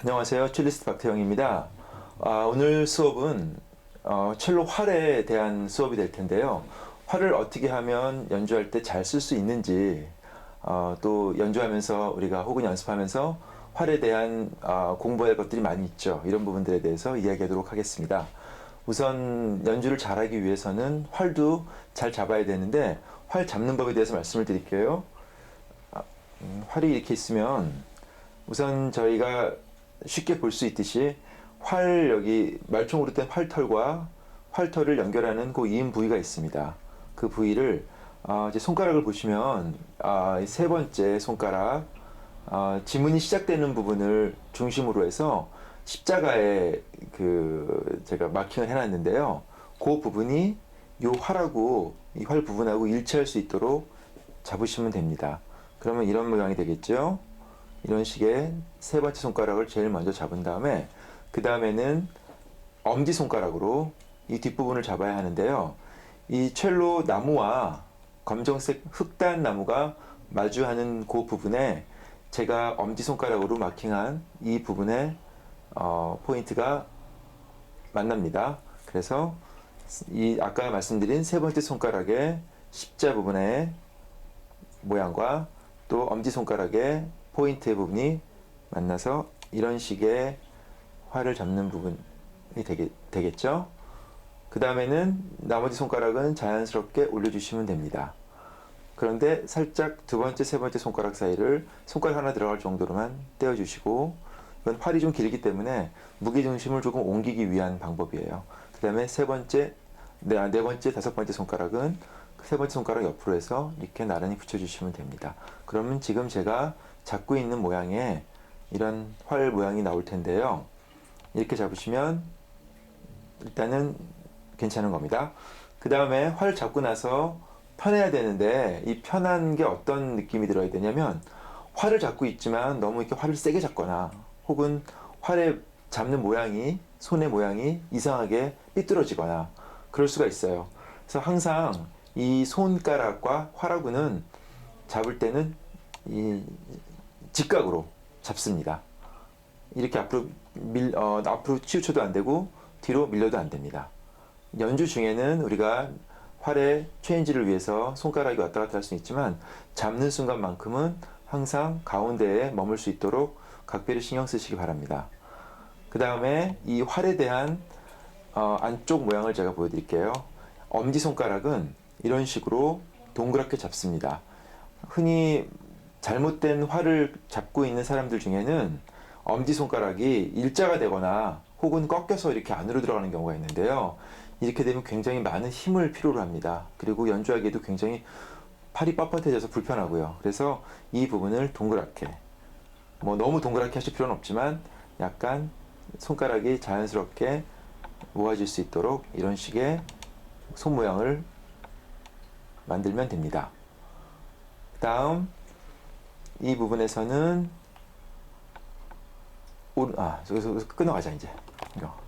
안녕하세요. 첼리스트 박태영입니다. 아, 오늘 수업은 어, 첼로 활에 대한 수업이 될 텐데요. 활을 어떻게 하면 연주할 때 잘 쓸 수 있는지, 어, 또 연주하면서 우리가 혹은 연습하면서 활에 대한 어, 공부할 것들이 많이 있죠. 이런 부분들에 대해서 이야기하도록 하겠습니다. 우선 연주를 잘하기 위해서는 활도 잘 잡아야 되는데 활 잡는 법에 대해서 말씀을 드릴게요. 아, 음, 활이 이렇게 있으면 우선 저희가 쉽게 볼 수 있듯이 활 여기 말총으로 된 활털과 활털을 연결하는 그 이음 부위가 있습니다. 그 부위를 어, 이제 손가락을 보시면 아, 이세 번째 손가락 어, 지문이 시작되는 부분을 중심으로 해서 십자가에 그 제가 마킹을 해놨는데요. 그 부분이 요 활하고 이 활 부분하고 일치할 수 있도록 잡으시면 됩니다. 그러면 이런 모양이 되겠죠. 이런 식의 세 번째 손가락을 제일 먼저 잡은 다음에 그 다음에는 엄지 손가락으로 이 뒷부분을 잡아야 하는데요. 이 첼로 나무와 검정색 흑단 나무가 마주하는 그 부분에 제가 엄지 손가락으로 마킹한 이 부분에 어, 포인트가 만납니다. 그래서 이 아까 말씀드린 세 번째 손가락의 십자 부분의 모양과 또 엄지 손가락의 포인트 부분이 만나서 이런 식의 활을 잡는 부분이 되겠, 되겠죠. 그 다음에는 나머지 손가락은 자연스럽게 올려주시면 됩니다. 그런데 살짝 두 번째, 세 번째 손가락 사이를 손가락 하나 들어갈 정도로만 떼어주시고 이건 활이 좀 길기 때문에 무게 중심을 조금 옮기기 위한 방법이에요. 그 다음에 세 번째, 네, 네 번째, 다섯 번째 손가락은 세 번째 손가락 옆으로 해서 이렇게 나란히 붙여주시면 됩니다. 그러면 지금 제가 잡고 있는 모양에 이런 활 모양이 나올 텐데요. 이렇게 잡으시면 일단은 괜찮은 겁니다. 그 다음에 활 잡고 나서 편해야 되는데 이 편한 게 어떤 느낌이 들어야 되냐면 활을 잡고 있지만 너무 이렇게 활을 세게 잡거나 혹은 활에 잡는 모양이 손의 모양이 이상하게 삐뚤어지거나 그럴 수가 있어요. 그래서 항상 이 손가락과 활하고는 잡을 때는 이 직각으로 잡습니다. 이렇게 앞으로 밀, 어, 앞으로 치우쳐도 안 되고 뒤로 밀려도 안 됩니다. 연주 중에는 우리가 활의 체인지를 위해서 손가락이 왔다 갔다 할 수 있지만 잡는 순간만큼은 항상 가운데에 머물 수 있도록 각별히 신경 쓰시기 바랍니다. 그 다음에 이 활에 대한 어, 안쪽 모양을 제가 보여드릴게요. 엄지 손가락은 이런 식으로 동그랗게 잡습니다. 흔히 잘못된 활을 잡고 있는 사람들 중에는 엄지 손가락이 일자가 되거나 혹은 꺾여서 이렇게 안으로 들어가는 경우가 있는데요. 이렇게 되면 굉장히 많은 힘을 필요로 합니다. 그리고 연주하기에도 굉장히 팔이 뻣뻣해져서 불편하고요. 그래서 이 부분을 동그랗게 뭐 너무 동그랗게 하실 필요는 없지만 약간 손가락이 자연스럽게 모아질 수 있도록 이런 식의 손 모양을 만들면 됩니다. 다음 이 부분에서는 오, 아 여기서 끊어가자 이제 이거.